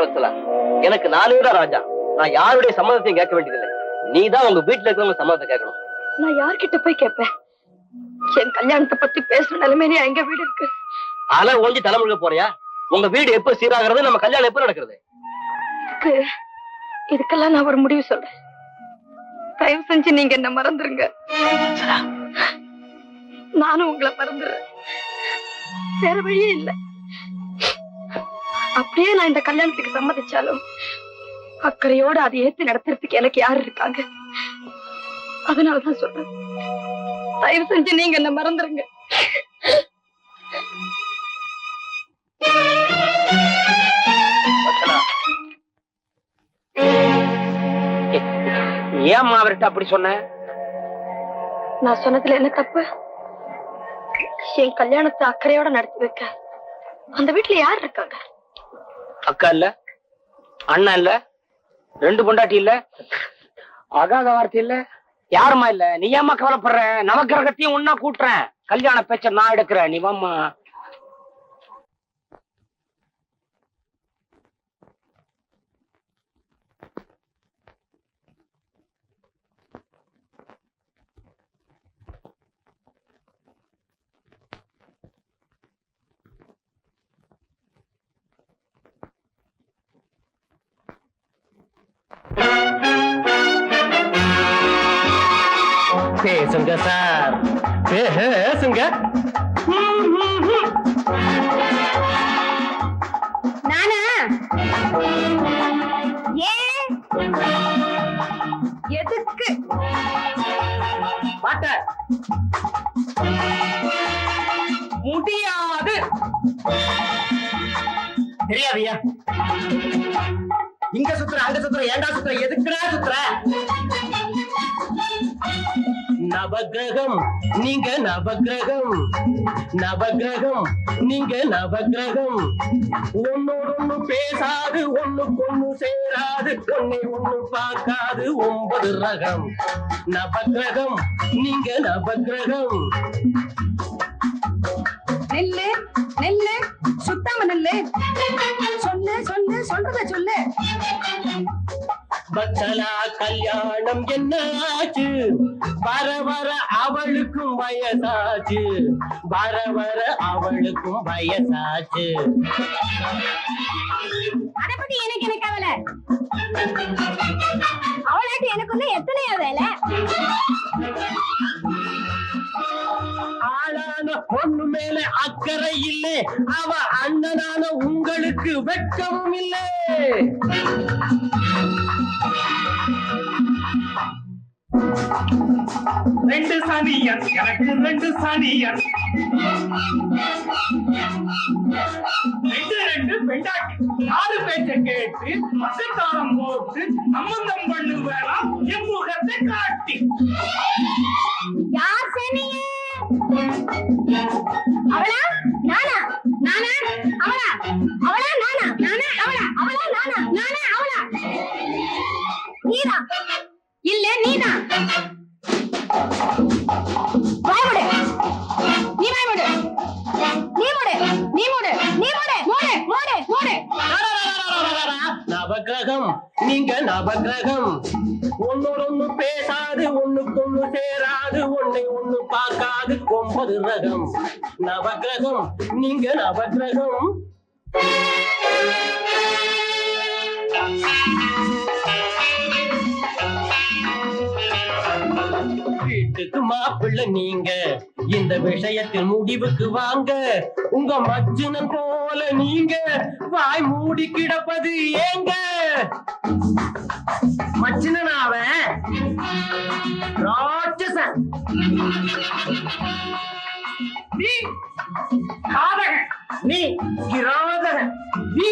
பாருவத்தலா எனக்கு நானே தான் ராஜா. நான் யாருடைய சம்மதத்தையும் கேட்க வேண்டியதில்லை. நீ தான் உங்க வீட்டுல இருக்கிறவங்க சம்மதத்தை கேட்கணும். நான் யார்கிட்ட போய் கேட்பேன்? என் கல்யாணத்தை பத்தி பேசுற நிலைமையில எங்க வீடு இருக்கு? அலை ஒழிஞ்சு தலைமுழுக போறியா? உங்க வீடு எப்ப சீராகிறது? நம்ம கல்யாணம் எப்ப நடக்கிறது? இதுக்கு இதுக்கெல்லாம் நான் ஒரு முடிவு சொல்றேன். தயவு செஞ்சு நீங்க என்ன மறந்துருங்க. நானும் உங்களை மறந்துடுறேன். வேற வழியே இல்ல. அப்படியே நான் இந்த கல்யாணத்துக்கு சம்மதிச்சாலும் அக்கறையோட அதை ஏத்து நடத்துறதுக்கு எனக்கு யாரு இருக்காங்க? அதனாலதான் சொல்றேன். தயவு செஞ்சு நீங்க என்ன மறந்துருங்க. ஏம்மா அவர்கிட்ட அப்படி சொன்ன? நான் சொன்னதுல என்ன தப்பு? என் கல்யாணத்தை அக்கறையோட நடத்தி வைக்க அந்த வீட்டுல யார் இருக்காங்க? அக்கா இல்ல அண்ணா இல்ல ரெண்டு பொண்டாட்டி இல்ல அகாத வார்த்தை இல்ல. யாருமா இல்ல? நீ ஏமா கவலைப்படுற? நவக்கிரகத்தையும் ஒன்னா கூட்டுறேன். கல்யாண பேச்ச நான் எடுக்கிறேன். நீ வாமா பேசுங்க சார். பேசுங்க நானா? ஏன் எதுக்கு? பாட்ட முடியாது. தெரியாதியா இங்க சுத்துற அங்க சுத்துற ஏண்டா சுத்துற எதுக்குடா சுத்துற? நவகிரகம் நீங்க நவகிரகம். நவகிரகம் நீங்க நவகிரகம். ஒன்னோடு ஒண்ணு பேசாது ஒண்ணுக்கு ஒண்ணு சேராது ஒன்னை ஒண்ணு பார்க்காது ஒன்பது ரகம். நவகிரகம் நீங்க நவகிரகம். நெல்லு நெல்லு சுத்தாம நெல்லு. சொல்லு சொல்லு சொல்றத சொல்லு. பத்தலா கல்யாணம் என்னாச்சு? வர வர அவளுக்கும் வயசாச்சு. வர வர அவளுக்கும் வயசாச்சு. அத பத்தி எனக்கு என்ன கவலை? அவளாட்டு எனக்குள்ள எத்தனையோ வேலை? ஆளான பொண்ணு மேல அக்கறை இல்லை. அவ அண்ணனான சனியன் எனக்கு ரெண்டு சனியன் ரெண்டு ரெண்டு பெண்டாட்டி. நாலு பேச்ச கேட்டு பக்கத்தாளம் போட்டு சம்பந்தம் பண்ணுவேனா வேணாம் என் முகத்தை காட்டி. யார் சேனியே அவளா? நானா? நானா? அவளா? அவளா? நானா? நானா? அவளா? அவளா? நானா? நானா? அவளா? நீதா இல்ல நீதா நவகிரகம் நீங்க நவகிரகம் ஒன்னோட ஒண்ணு பேசாது ஒண்ணுக்கு ஒண்ணு சேராது ஒன்னை ஒண்ணு பார்க்காது ஒன்பது ரகம். நவகிரகம் நீங்க நவகிரகம் வீட்டுக்கு மாப்பிள்ளை நீங்க. இந்த விஷயத்தில் முடிவுக்கு வாங்க. உங்க மஜ்ஜனம் போல நீங்க. வாய் மூடி கிடப்பது ஏங்க? மச்சினன் அவன்? ராட்சசன். நீ காதகன். நீ கிராதகன். நீ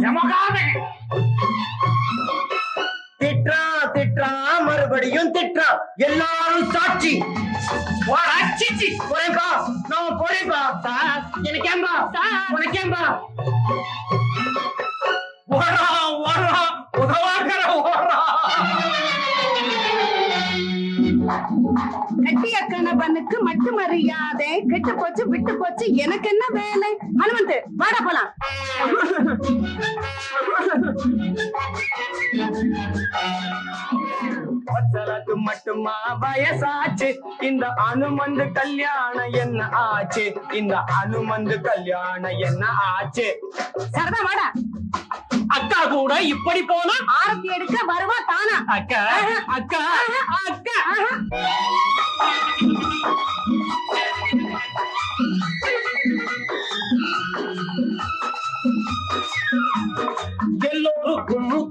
யமகாதகன். திட்டுறான் திட்டுறான் மறுபடியும் திட்டுறான் எல்லாரும் சாட்சி. போறேன்பா. நான் போறேன்பா. சார் எனக்கு ஏன்பா? சார். உனக்கு அவனுக்கு மட்டு மரியாதை கெட்டு போச்சு விட்டு போச்சு. எனக்கு என்ன வேலை? ஹனுமந்த் வாடா போலாம். வசலக்கு மட்டுமா வயசாச்சு? இந்த அனுமந்து கல்யாணம் என்ன ஆச்சு? இந்த அனுமந்து கல்யாணம் என்ன ஆச்சு? சரதா வாடா. அக்கா கூட இப்படி போனா? ஆரத்தி எடுக்க வருவா தானா? அக்கா அக்கா அக்கா.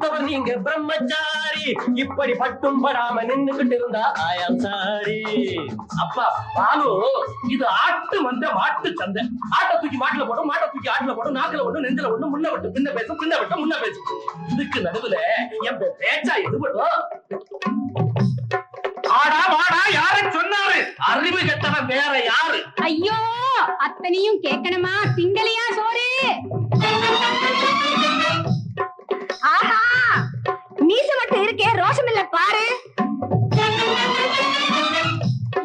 எல்லோருக்கும் நீங்க பிரம்மச்சாரி. இப்படி பட்டும் படாம நின்னுகிட்டு இருந்தா ஆயாம் சாரி அப்பா பாலு இது ஆட்டு வந்த மாட்டு சந்தை. ஆட்டை தூக்கி மாட்டுல போடும் மாட்டை தூக்கி ஆட்டுல போடும் நாக்குல ஒண்ணு நெஞ்சில ஒண்ணு முன்ன விட்டு பின்ன பேசும் பின்ன விட்டு முன்ன பேசும் இதுக்கு நடுவுல என் பேச்சா எதுபடும் ஆடா வாடா யாரு சொன்னாரு? அறிவு கெட்டவன் வேற யாரு? ஐயோ அத்தனையும் கேட்கணுமா? திங்களையா சோறு? ஆஹா ரோஷம் இல்ல பாரு.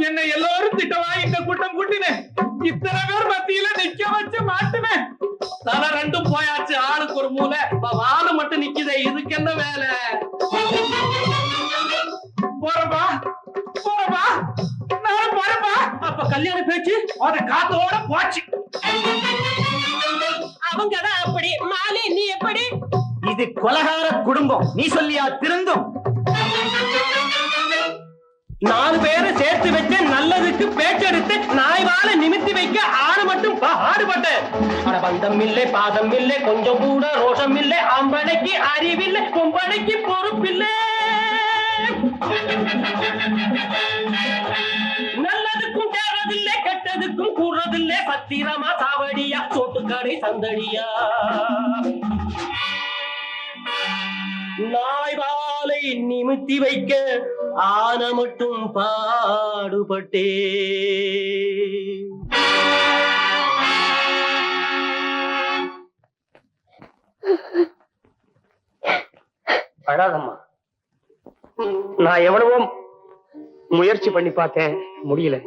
என்ன எல்லாரும் திட்டவா? இந்த கூட்டம் கூட்டினேன். இத்தனை பேர் மத்தியில நிக்க வச்சு மாட்டுவேன் தலை ரெண்டும் போயாச்சு ஆளுக்கு ஒரு மூலை வாலு மட்டும் நிக்குதே இதுக்கு என்ன வேலை? போறப்பா போறப்பா. நான் போறப்பா. அப்ப கல்யாண பேச்சு அது காத்தோட போச்சு. அவங்கதான் அப்படி. மாலி நீ எப்படி? இது கொலகார குடும்பம். நீ சொல்லியா திருந்தும்? நாலு பேரை சேர்த்து வச்சு நல்லதுக்கு பேச்செடுத்து நாய் வாழ நிமித்தி வைக்க ஆறு மட்டும் ஆடுபட்டேன் ஆனா பந்தம் இல்லை பாதம் இல்லை கொஞ்சம் கூட ரோஷம் இல்லை ஆம்பளைக்கு அறிவில்லை பொம்பளைக்கு பொறுப்பில்லை. நல்லதுக்கும் தேவதில்லை கெட்டதுக்கும் கூறதில்லை பத்திரமா சாவடியா சோட்டுக்கடை சந்தடியா. நாய் வாலை நிமித்தி வைக்க ஆன மட்டும் பாடுபட்டே. அழாதம்மா. நான் எவ்வளவோ முயற்சி பண்ணி பார்த்தேன் முடியல.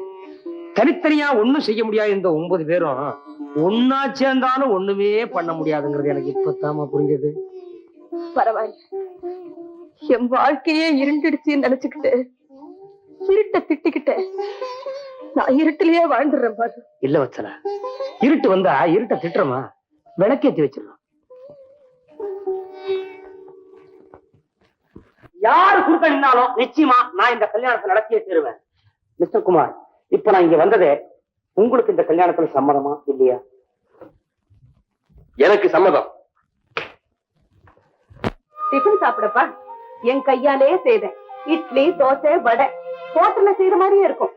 தனித்தனியா ஒண்ணும் செய்ய முடியாது இந்த ஒன்பது பேரும் ஒன்னா சேர்ந்தாலும் ஒண்ணுமே பண்ண முடியாதுங்கிறது எனக்கு இப்பத்தாமா புரிஞ்சது. பரவாயில்ல. என் வாழ்க்கையே இருண்டுடுச்சுன்னு நினைச்சுக்கிட்டு இருட்ட திட்டிக்கிட்டு நான் இருட்டிலேயே வாழ்ந்துடுறேன் பாரு. இல்ல வச்சல. இருட்டு வந்தா இருட்ட திட்டுறமா? விளக்கேத்தி வச்சிடலாம். யாரு குறுக்க நின்னாலும் நிச்சயமா நான் இந்த கல்யாணத்தை நடத்தியே தருவேன். மிஸ்டர் குமார் இப்ப நான் இங்க வந்ததே உங்களுக்கு இந்த கல்யாணத்துல சம்மதமா இல்லையா? எனக்கு சம்மதம். டிஃபன் சாப்பிடப்பா. என் கையாலே செய்தேன். இட்லி தோசை வடை. ஹோட்டல்ல செய்யற மாதிரியே இருக்கும்.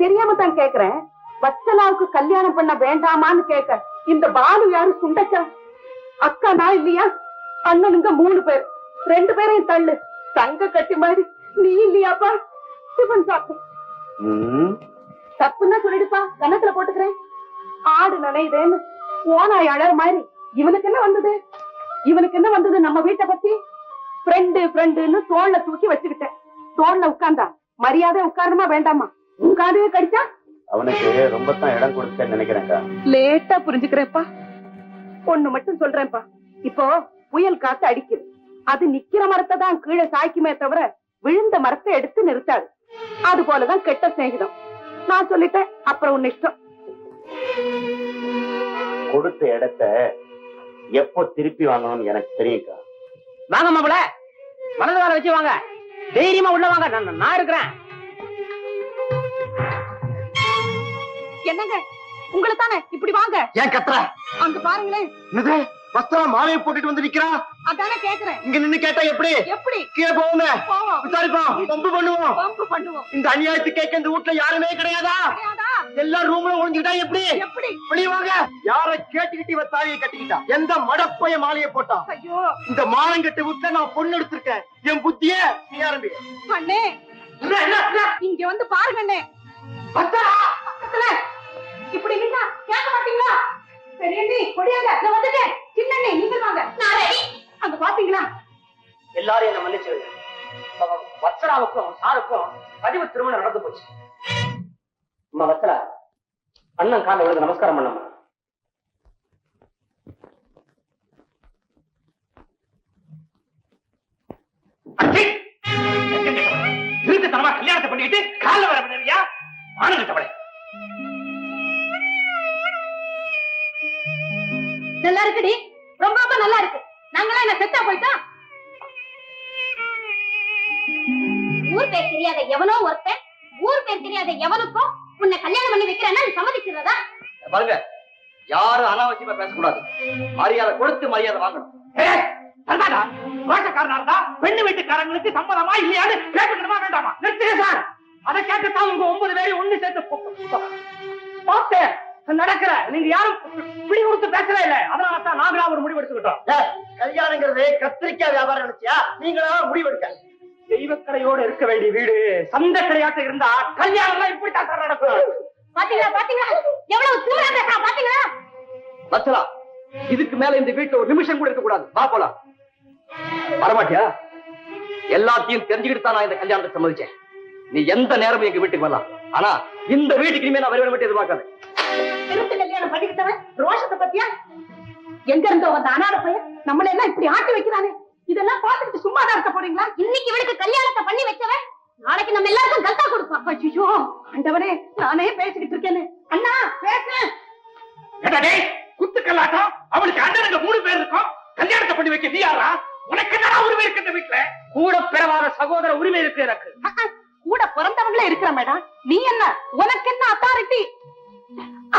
தெரியாம தான் கேக்குறேன். வச்சலாவுக்கு கல்யாணம் பண்ண வேண்டாமான்னு கேட்க இந்த பாலு யாரு சுண்டச்சா? அக்கா நான் இல்லையா? அண்ணனுங்க மூணு பேர். ரெண்டு பேரையும் தள்ளு. தங்க கட்டி மாதிரி. நீ இல்லையாப்பா? டிஃபன் சாப்பிடு. தப்புன்னா சொல்லிடுப்பா. கணக்குல போட்டுக்கிறேன். ஆடு நனையுதேன்னு. ஓனாய் அழற மாதிரி. இவனுக்கு என்ன வந்தது? இவனுக்கு என்ன வந்தது நம்ம வீட்டை பத்தி? ஃப்ரெண்டு ஃப்ரெண்டுன்னு தோல்ல தூக்கி வச்சுக்கிட்டேன். தோல்ல உட்கார்ந்தா மரியாதை உட்காரணுமா வேண்டாமா? உட்கார்ந்தே கடிச்சா? அவனுக்கு ரொம்ப தான் இடம் கொடுத்தேன்னு நினைக்கிறேன்க்கா. லேட்டா புரிஞ்சுக்கிறேன்ப்பா. ஒண்ணு மட்டும் சொல்றேன்ப்பா. இப்போ புயல் காத்து அடிக்குது. அது நிக்கிற மரத்தை தான் கீழே சாய்க்குமே தவிர விழுந்த மரத்தை எடுத்து நிறுத்தாது. அது போலதான் கெட்ட சிநேகிதம். நான் சொல்லிட்டேன் அப்புறம் உன்ன இஷ்டம். கொடுத்த இடத்த எப்போ திருப்பி வாங்கணும்னு எனக்கு தெரியும்க்கா. வாங்க மாப்பிள வலது கால வச்சு வாங்க. தைரியமா உள்ள வாங்க. நான் நான் இருக்கிறேன். என்னங்க? உங்களை தானே இப்படி வாங்க. ஏன் கத்துற? அங்க பாருங்களேன். வஸ்திரம் மாலையை போட்டுட்டு வந்து நிக்கிறான் அதானே கேக்குறேன். இங்க நின்னு கேட்டா எப்படி? எப்படி? கீழே போவோங்க விசாரிப்போம். பம்பு பண்ணுவோம். பம்பு பண்ணுவோம். இந்த அநியாயத்துக்கு கேட்க இந்த வீட்டுல யாருமே கிடையாதா? எல்லா ரூம்ல ஒழிஞ்சுக்கிட்டா எப்படி? எப்படி? வெளிய வாங்க. யார கேட்டுக்கிட்டு இவ தாலியை கட்டிக்கிட்டா. எந்த மடப்பைய மாலையை போட்டா? ஐயோ. இந்த மானங்கட்ட வீட்டுல நான் பொண்ணு எடுத்திருக்கேன். என் புத்திய நீ ஆரம்பி அண்ணே? இங்க வந்து பாருங்க அண்ணே. இப்படி நின்னா கேட்க மாட்டீங்களா? கொடியாங்க நான் வந்துட்டேன். சின்னண்ணே நீங்க வாங்க. நான் ரெடி. அங்க பாத்தீங்களா? எல்லாரும் என்ன வத்சராவுக்கும் சாருக்கும் பதிவு திருமணம் நடந்து போச்சு. அம்மா வத்சரா அண்ணன் விழுந்து நமஸ்காரம் பண்ணம்மா. திருத்தனமா கல்யாணத்தை பண்ணிட்டு கால வர பண்ணியா ஆனந்தப்பட நல்லா இருக்குடி ரொம்ப ரொம்ப நல்லா இருக்கு. நாங்களாம் என்ன செத்தா போயிட்டா ஊர் பேர் தெரியாத எவனோ ஒருத்தன் ஊர் பேர் தெரியாத எவனுக்கும் உன்னை கல்யாணம் பண்ணி வைக்கிறேன்னா நீ சம்மதிக்கிறதா? பாருங்க யாரும் அனாவசியமா பேசக்கூடாது. மரியாதை கொடுத்து மரியாதை வாங்கணும். ரோஷக்காரனா இருந்தா பெண்ணு வீட்டுக்காரங்களுக்கு சம்மதமா இல்லையான்னு கேட்டுக்கணுமா வேண்டாமா? நிறுத்துங்க சார். அதை கேட்டுத்தான் உங்க ஒன்பது பேரையும் ஒண்ணு சேர்த்து பார்த்தேன் நடக்கிற நீங்க யாரும் பிடி கொடுத்து பேசவே இல்லை. அதனால தான் நாங்களா ஒரு முடிவு எடுத்துக்கிட்டோம் கல்யாணங்கிறது கத்திரிக்காய் வியாபாரம் நினைச்சியா? நீங்களா முடிவெடுக்க. தெய்வக்கரையோட இருக்க வேண்டிய வீடு சந்த கிடையாட்ட இருந்தா கல்யாணம் எல்லாம் இப்படித்தான் சார் நடக்கும். பாத்தீங்களா பாத்தீங்களா? எவ்வளவு தூரா பேசா பாத்தீங்களா? வச்சலா இதுக்கு மேல இந்த வீட்டுல ஒரு நிமிஷம் கூட இருக்க கூடாது. வா போலாம். வரமாட்டியா? எல்லாத்தையும் தெரிஞ்சுக்கிட்டு தான் நான் இந்த கல்யாணத்தை சம்மதிச்சேன். நீ எந்த நேரமும் எங்க வீட்டுக்கு வரலாம். ஆனா இந்த வீட்டுக்கு இனிமே நான் வருவேன் மட்டும் எதிர்பார்க்காத. திருட்டு கல்யாணம் பண்ணிக்கிட்டவன் ரோஷத்தை பத்தியா? எங்க இருந்தோ வந்த அனாத பையன்? நம்மள எல்லாம் இப்படி ஆட்டி வைக்கிறானே. இதெல்லாம் பார்த்துட்டு சும்மா தான் இருக்க போறீங்களா? இன்னைக்கு இவனுக்கு கல்யாணத்தை பண்ணி வச்சவன் நாளைக்கு நம்ம எல்லாருக்கும் கல்தா கொடுப்பான். ஐயோ ஆண்டவனே நானே பேசிக்கிட்டு இருக்கேன்னு அண்ணா பேசுறேன் குத்து கல்லாட்டம் அவளுக்கு அண்ணனுங்க மூணு பேர் இருக்கும். கல்யாணத்தை பண்ணி வைக்க நீ யாரா? உனக்கு என்னடா உரிமை இருக்கு இந்த வீட்டுல? கூட பிறவாத சகோதர உரிமை இருக்கு எனக்கு. கூட பிறந்தவங்களே இருக்கிற மேடம். நீ என்ன? உனக்கு என்ன அத்தாரிட்டி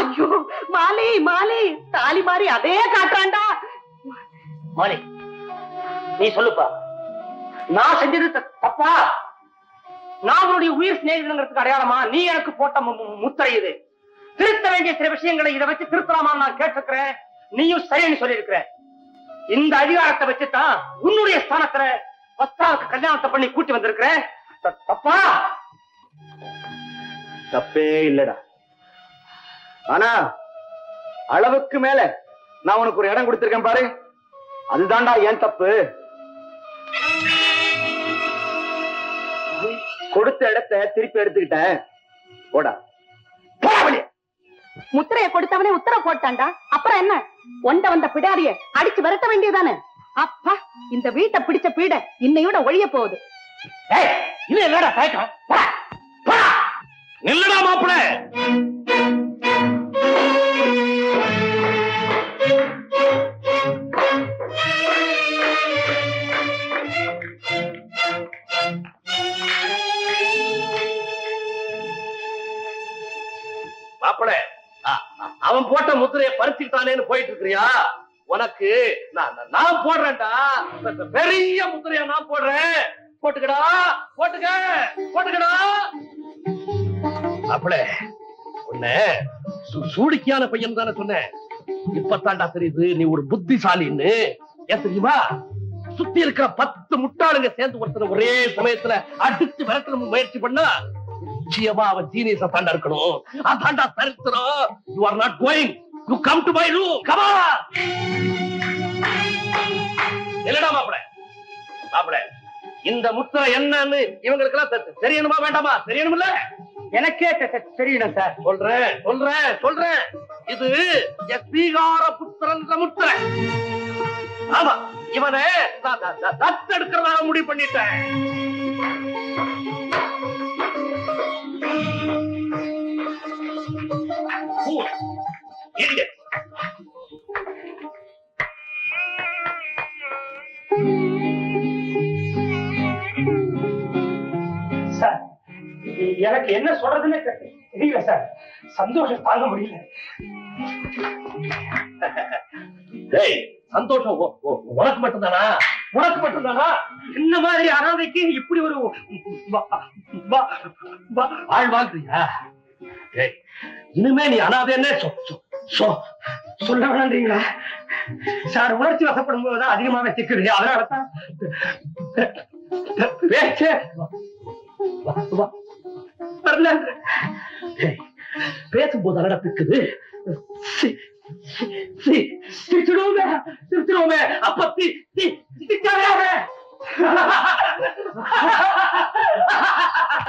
ஐயோ மாலி மாலி தாலி மாறி அதே காட்டுறான்டா. மாலி நீ சொல்லுப்பா. நான் செஞ்சது தப்பா? நான் உன்னுடைய உயிர் சிநேகிதங்கிறதுக்கு அடையாளமா? நீ எனக்கு போட்ட முத்திரை இது. திருத்த வேண்டிய சில விஷயங்களை இதை வச்சு திருத்தலாமா நான் கேட்டிருக்கிறேன். நீயும் சரின்னு சொல்லியிருக்கிற இந்த அதிகாரத்தை வச்சுதான் உன்னுடைய ஸ்தானத்துல பத்ராவுக்கு கல்யாணத்தை பண்ணி கூட்டி வந்திருக்கிறேன். தப்பா? தப்பே இல்லடா. ஆனா அளவுக்கு மேல நான் உனக்கு ஒரு இடம் கொடுத்திருக்கேன் பாரு. அதுதான்டா ஏன் தப்பு. கொடுத்த இடத்தை திருப்பி எடுத்துக்கிட்டேன். போடா. முத்திரைய கொடுத்தவனே உத்தரவு போட்டான்டா. அப்புறம் என்ன? ஒண்ட வந்த பிடாரிய அடிச்சு விரட்ட வேண்டியதானே அப்பா இந்த வீட்டை பிடிச்ச பீட இன்னையோட ஒழிய போகுது. ஏய் இது என்னடா தயக்கம். நில்லுடா மாப்பிள. போயிட்டு இருக்கிறியா உனக்கு நான் நான்- போடுறேன்டா. பெரிய முத்திரையா நான் போடுறேன். போட்டுக்கடா போட்டுக்க போட்டுக்கடா. அப்பள உன்ன சு- சூடிக்கையான பையன் தானே சொன்னேன். இப்பத்தாண்டா தெரியுது நீ ஒரு புத்திசாலின்னு. ஏன் தெரியுமா? சுத்தி இருக்கிற பத்து முட்டாளுங்க சேர்ந்து ஒருத்தர ஒரே சமயத்துல அடிச்சு விரட்டணும் முயற்சி பண்ணா நிச்சயமா அவன் ஜீனியஸா தாண்டா இருக்கணும். அதாண்டா சரித்திரம் you are not going you come to my room comma இல்லடா மாப்பிள. மாப்பிள இந்த முத்திரை என்னன்னு இவங்களுக்கு எல்லாம் தெரியணுமா வேண்டாமா? தெரியணும்ல எனக்கே தெரியணும் சார். சொல்றேன் சொல்றேன் சொல்றேன். இது ஸ்ரீகார புத்திரன் முத்திரை. ஆமா இவனை நான் த- த- தத்தெடுக்கிறதா முடிவு பண்ணிட்டேன். சார் எனக்கு என்ன சொல்றதுன்னு தெரியல சார். சந்தோஷம் தாங்க முடியல. டேய் சந்தோஷம் உனக்கு மட்டும்தானா? உனக்கு மட்டும்தானா? இந்த மாதிரி அனாதைக்கு இப்படி ஒரு வ- வ- வ- ஆள் வாழ்றியா இனிமே நீ அனாதைன்னு சொல்ல வேணான்றீங்களா சார் உணர்ச்சி வசப்படும் போதுதான் அதிகமாவே சிக்கிறது அதனாலதான் பேச்சே வரல. பேசும்போது அலட பிக்குது. சிரிச்சிடுவோமே சிரிச்சிடுவோமே. அப்ப தி தி